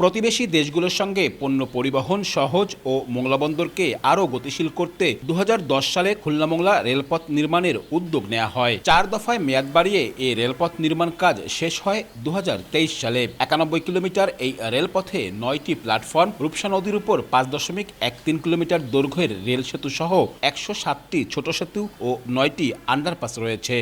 প্রতিবেশী দেশগুলোর সঙ্গে পণ্য পরিবহন সহজ ও মোংলা বন্দরকে আরও গতিশীল করতে দু হাজার দশ সালে খুলনা মোংলা রেলপথ নির্মাণের উদ্যোগ নেওয়া হয়। চার দফায় মেয়াদ বাড়িয়ে এই রেলপথ নির্মাণ কাজ শেষ হয় দু হাজার তেইশ সালে। একানব্বই কিলোমিটার এই রেলপথে নয়টি প্ল্যাটফর্ম, রূপসা নদীর উপর পাঁচ দশমিক এক তিন কিলোমিটার দৈর্ঘ্যের রেল সেতু সহ একশো সাতটি ছোট সেতু ও নয়টি আন্ডারপাস রয়েছে।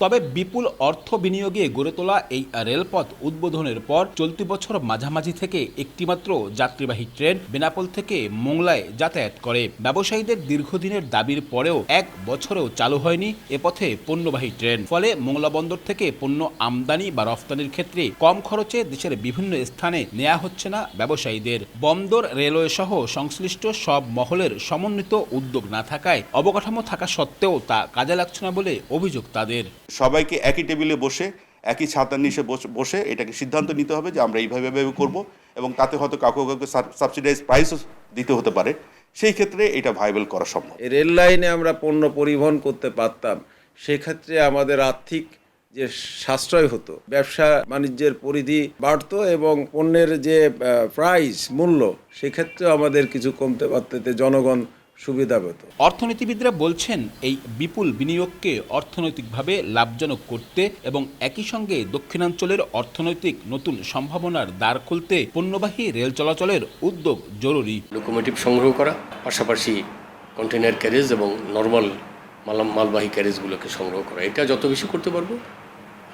তবে বিপুল অর্থ বিনিয়োগে গড়ে তোলা এই রেলপথ উদ্বোধনের পর চলতি বছর মাঝামাঝি থেকে একটিমাত্র যাত্রীবাহী ট্রেন বেনাপোল থেকে মোংলায় যাতায়াত করে। ব্যবসায়ীদের দীর্ঘদিনের দাবির পরেও এক বছরেও চালু হয়নি এ পথে পণ্যবাহী ট্রেন। ফলে মোংলা বন্দর থেকে পণ্য আমদানি বা রফতানির ক্ষেত্রে কম খরচে দেশের বিভিন্ন স্থানে নেওয়া হচ্ছে না ব্যবসায়ীদের। বন্দর, রেলওয়ে সহ সংশ্লিষ্ট সব মহলের সমন্বিত উদ্যোগ না থাকায় অবকাঠামো থাকা সত্ত্বেও তা কাজে লাগছে না বলে অভিযোগ তাদের। সবাইকে একই টেবিলে বসে, একই ছাতার নিচে বসে- এটাকে সিদ্ধান্ত নিতে হবে যে আমরা এইভাবে এইভাবে করব এবং তাতে হয়তো কাউকে কাউকে সাবসিডাইজ প্রাইসও দিতে হতে পারে। সেই ক্ষেত্রে এটা ভাইবেল করা সম্ভব। রেল লাইনে আমরা পণ্য পরিবহন করতে পারতাম, সেক্ষেত্রে আমাদের আর্থিক যে সাশ্রয় হতো, ব্যবসা বাণিজ্যের পরিধি বাড়তো এবং পণ্যের যে প্রাইস মূল্য, সেক্ষেত্রেও আমাদের কিছু কমতে পারতে জনগণ সুবিধা পেত অর্থনীতিবিদরা বলছেন এই বিপুল বিনিয়োগকে অর্থনৈতিকভাবে লাভজনক করতে এবং একই সঙ্গে দক্ষিণাঞ্চলের অর্থনৈতিক নতুন সম্ভাবনার দ্বার খুলতে পণ্যবাহী রেল চলাচলের উদ্যোগ জরুরি। লোকোমোটিভ সংগ্রহ করা পাশাপাশি কন্টেনার ক্যারেজ এবং নর্মাল মাল মালবাহী ক্যারেজগুলোকে সংগ্রহ করা। এটা যত বেশি করতে পারব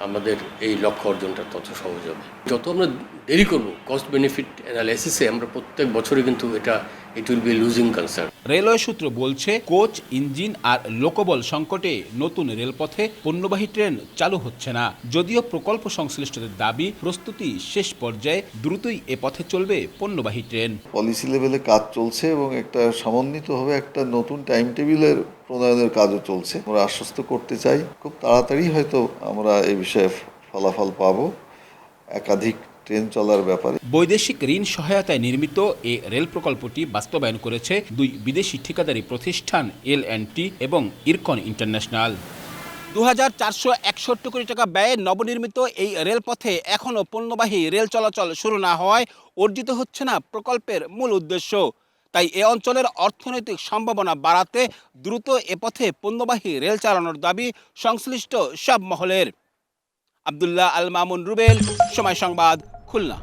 আমাদের এই লক্ষ্য অর্জনটা তত সহজ হবে। যত আমরা দেরি করব কস্ট বেনিফিট অ্যানালাইসিসে আমরা প্রত্যেক বছরে কিন্তু এটা it will be losing concern railway সূত্র বলছে, কোচ, ইঞ্জিন আর লোকবল সংকটে নতুন রেলপথে পণ্যবাহী ট্রেন চালু হচ্ছে না। যদিও প্রকল্প সংশ্লিষ্টদের দাবি, প্রস্তুতি শেষ পর্যায়ে দ্রুতই এ পথে চলবে পণ্যবাহী ট্রেন। পলিসি লেভেলে কাজ চলছে এবং একটা সমন্বিতভাবে একটা নতুন টাইম টেবিলের প্রণয়নের কাজও চলছে। আমরা আশ্বস্ত করতে চাই, খুব তাড়াতাড়ি হয়তো আমরা এই বিষয়ে ফলাফল পাবো। একাধিক ট্রেন চলার ব্যাপারে। বৈদেশিক ঋণ সহায়তায় নির্মিত এ রেল প্রকল্পটি বাস্তবায়ন করেছে দুই বিদেশি ঠিকাদারি প্রতিষ্ঠান এল অ্যান্ড টি এবং ইরকন ইন্টারন্যাশনাল। দু হাজার চারশো একষট্টি কোটি টাকা ব্যয়ে নবনির্মিত এই রেলপথে এখনও পণ্যবাহী রেল চলাচল শুরু না হওয়ায় অর্জিত হচ্ছে না প্রকল্পের মূল উদ্দেশ্য। তাই এ অঞ্চলের অর্থনৈতিক সম্ভাবনা বাড়াতে দ্রুত এ পথে পণ্যবাহী রেল চালানোর দাবি সংশ্লিষ্ট সব মহলের। আবদুল্লাহ আল মামুন রুবেল সময় সংবাদ খুলনা।